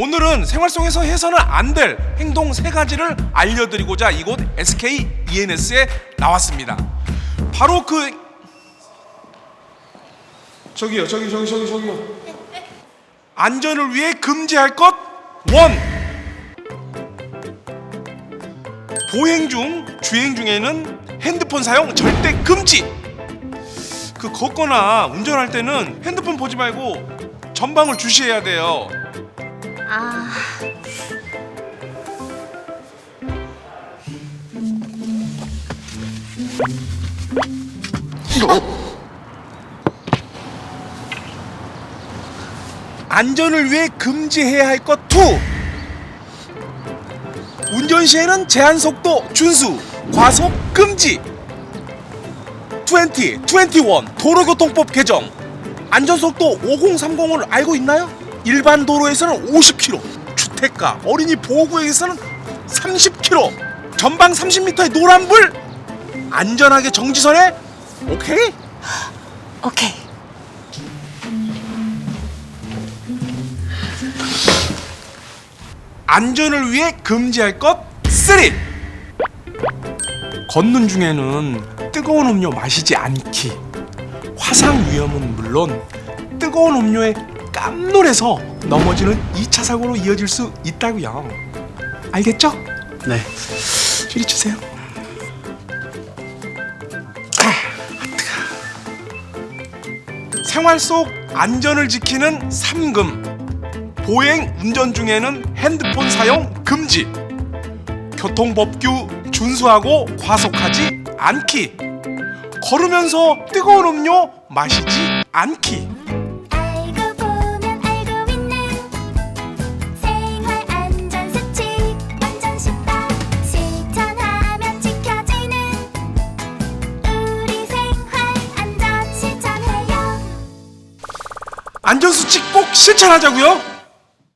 오늘은 생활 속에서 해서는 안 될 행동 세 가지를 알려드리고자 이곳 SK ENS에 나왔습니다. 바로 그 저기요, 저기, 저기, 저기, 저기요. 안전을 위해 금지할 것 원. 보행 중, 주행 중에는 핸드폰 사용 절대 금지. 그 걷거나 운전할 때는 핸드폰 보지 말고 전방을 주시해야 돼요. 아, 안전을 위해 금지해야 할 것 투. 운전 시에는 제한 속도 준수, 과속 금지. 20, 21 도로교통법 개정. 안전 속도 5030을 알고 있나요? 일반 도로에서는 50km, 주택가, 어린이 보호구역에서는 30km, 전방 30m의 노란불. 안전하게 정지선에 오케이? 오케이. 안전을 위해 금지할 것 3. 걷는 중에는 뜨거운 음료 마시지 않기. 화상 위험은 물론 뜨거운 음료에 깜놀해서 넘어지는 2차 사고로 이어질 수 있다고요. 알겠죠? 네. 줄이 주세요. 아. 생활 속 안전을 지키는 3금. 보행 운전 중에는 핸드폰 사용 금지. 교통법규 준수하고 과속하지 않기. 걸으면서 뜨거운 음료 마시지 않기. 안전수칙 꼭 실천하자고요.